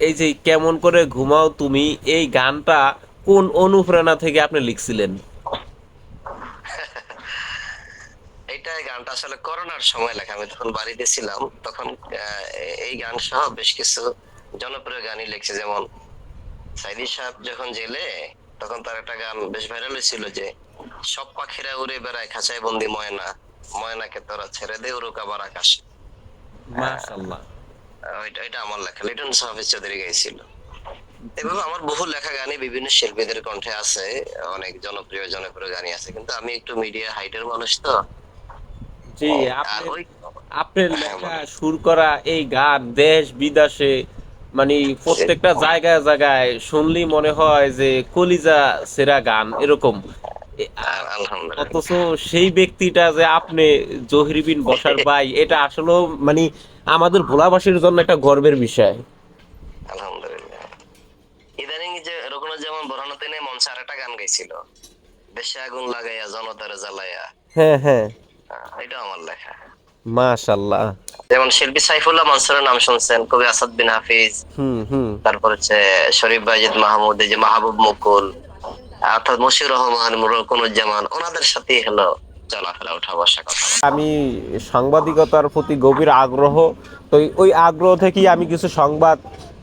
এই যে কেমন করে ঘুমাও তুমি এই গানটা কোন অনুপ্রেরণা থেকে আপনি লিখছিলেন? এই গানটা আসলে করোনার সময় লেখা আমি তখন বাড়িতে ছিলাম তখন এই গান সহ বেশ কিছু জনপ্রিয় গানই লিখছে। যেমন সাইদি সাহেব যখন জেলে তখন তার একটা গান বেশ ভাইরাল হয়েছিল যে সব পাখিরা উড়ে বেড়ায় খাঁচায় বন্দি ময়না। ময়নাকে তোরা ছেড়ে দে উড়ুক আবার আকাশে। মাশাআল্লাহ। এটা আমার লেখা লিটন সাহাফিজ চৌধুরী গাইছিল। এভাবে আমার বহু লেখা গানে বিভিন্ন শিল্পীদের কণ্ঠে আছে অনেক জনপ্রিয় জনপ্রিয় গানই আছে কিন্তু আমি একটু মিডিয়া হাইটের মানুষ তো। জি আপনার লেখা সুর করা এই গান দেশ বিদেশে মানে প্রত্যেকটা জায়গায় জায়গায় শুনলেই মনে হয় যে কলিজা সেরা গান এরকম। অথচ সেই ব্যক্তিটা যে আপনি জহির বিন বসার ভাই এটা আসলে মানে আমাদের ভোলাবাসীর জন্য একটা গর্বের বিষয়। আলহামদুলিল্লাহ। ইদানিং যে রকুন যেমন একটা গান গাইছিল। দেশে আগুন লাগাইয়া জনতারে জ্বালাইয়া। হ্যাঁ হ্যাঁ। এটা আমার লেখা। যেমন শিল্পী সাইফুল্লাহ মনসুরের নাম শুনছেন কবি আসাদ বিন হাফিজ। হুম হুম। তারপর হচ্ছে শরীফ বাজিদ মাহমুদ এই যে মাহবুব মুকুল। আমি সাংবাদিকতার প্রতি গভীর আগ্রহ, তো ওই আগ্রহ থেকেই আমি কিছু সংবাদ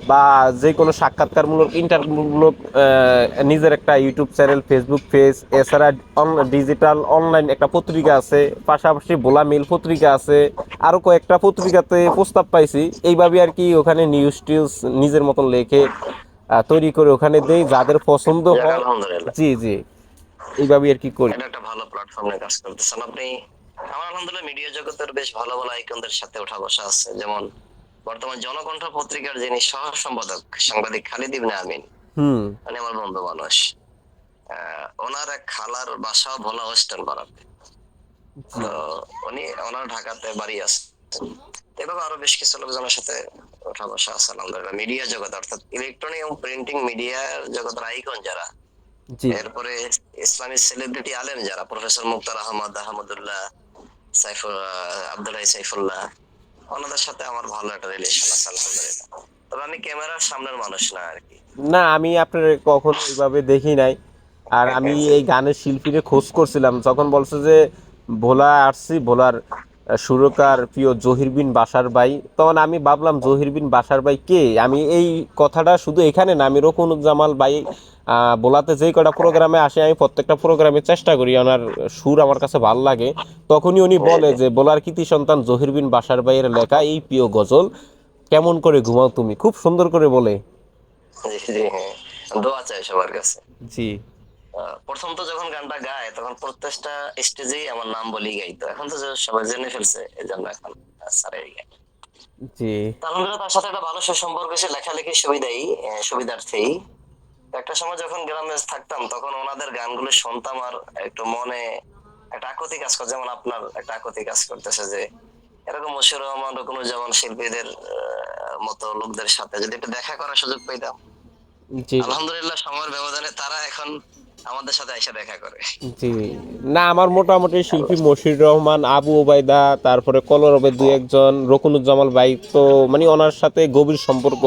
বা যে কোনো সাক্ষাৎকারমূলক, ইন্টারভিউমূলক নিজের একটা ইউটিউব চ্যানেল ফেসবুক পেজ এছাড়া ডিজিটাল অনলাইন একটা পত্রিকা আছে, পাশাপাশি বোলা মেল পত্রিকা আছে আরও কয়েকটা পত্রিকাতে প্রস্তাব পাইছি। এইভাবে আর কি ওখানে নিউজ টিউজ নিজের মতন লেখে। তৈরি করে ওখানে দেই যাদের পছন্দ হয়। জি জি। এইভাবে আর কি করি। একটা ভালো প্ল্যাটফর্মে কাজ করতেছেন। আপনি আমার আলহামদুলিল্লাহ মিডিয়া জগতের বেশ ভালো ভালো আইকনদের সাথে ওঠা বসা আছে। যেমন বর্তমান জনকণ্ঠ পত্রিকার যিনি সহ সম্পাদক সাংবাদিক খালিদ ইবনে আমিন হুম। উনি আমার বন্ধু মানুষ। আহ, ওনার এক খালার বাসা ভোলা ওয়েস্টার্ন পাড়াতে। তো উনি ওনার ঢাকাতে বাড়ি আছে। এভাবে আরও বেশ কিছু লোকজনের সাথে ওঠা বসা আছে আলহামদুলিল্লাহ। মিডিয়া জগৎ অর্থাৎ ইলেকট্রনিক এবং প্রিন্টিং মিডিয়ার জগতের আইকন যারা এরপরে ইসলামিক সেলিব্রিটি আলেম যারা প্রফেসর মুক্তার আহমদ আহমদুল্লাহ সাইফুল আব্দুল্লাহ সাইফুল্লাহ ওনাদের সাথে আমার ভালো একটা রিলেশন আছে আলহামদুলিল্লাহ। তবে আমি ক্যামেরার সামনের মানুষ না আর কি। না আমি আপনার কখনো এইভাবে দেখি নাই। আর আমি এই গানের শিল্পীরে খোঁজ করছিলাম যখন বলছে যে ভোলা আসছি ভোলার সুরকার প্রিয় জহির বিন বাসার ভাই। তখন আমি ভাবলাম জহির বিন বাসার ভাই কে? আমি এই কথাটা শুধু এখানে না আমি রকুনুজ্জামাল ভাই ভোলাতে যেই কটা প্রোগ্রামে আসে আমি প্রত্যেকটা প্রোগ্রামে চেষ্টা করি ওনার সুর আমার কাছে ভালো লাগে। তখনই উনি বলে যে ভোলার কৃতি সন্তান জহির বিন বাসার ভাইয়ের লেখা এই প্রিয় গজল কেমন করে ঘুমাও তুমি? খুব সুন্দর করে বলে। হ্যাঁ দোয়া চাই সবার কাছে। জি। প্রথম তো যখন গানটা গায় তখন প্রত্যেকটা স্টেজেই আমার নাম বলি গাইতো। এখন তো সবাই জেনে ফেলছে এই জন্য এখন স্যারের গায় জি। তার সাথে একটা ভালো সুসম্পর্ক ছিল লেখালেখি সুবিধাই সুবিধার্থেই। একটা সময় যখন গ্রামে থাকতাম তখন ওনাদের গানগুলো শুনতাম আর একটু মনে একটা আকুতি কাজ করে যেমন আপনার একটা আকুতি কাজ করতেছে যে এরকম মশিউর রহমান কোনো যেমন শিল্পীদের মতো লোকদের সাথে যদি একটু দেখা করার সুযোগ পেতাম আলহামদুলিল্লাহ সময়ের ব্যবধানে তারা এখন আমাদের সাথে এসে দেখা করে। জি। না আমার মোটামুটি শিল্পী মশির রহমান আবু ওবায়দা তারপরে কলরবের দুই একজন রকুনুজ্জামাল ভাই তো মানে ওনার সাথে গভীর সম্পর্ক।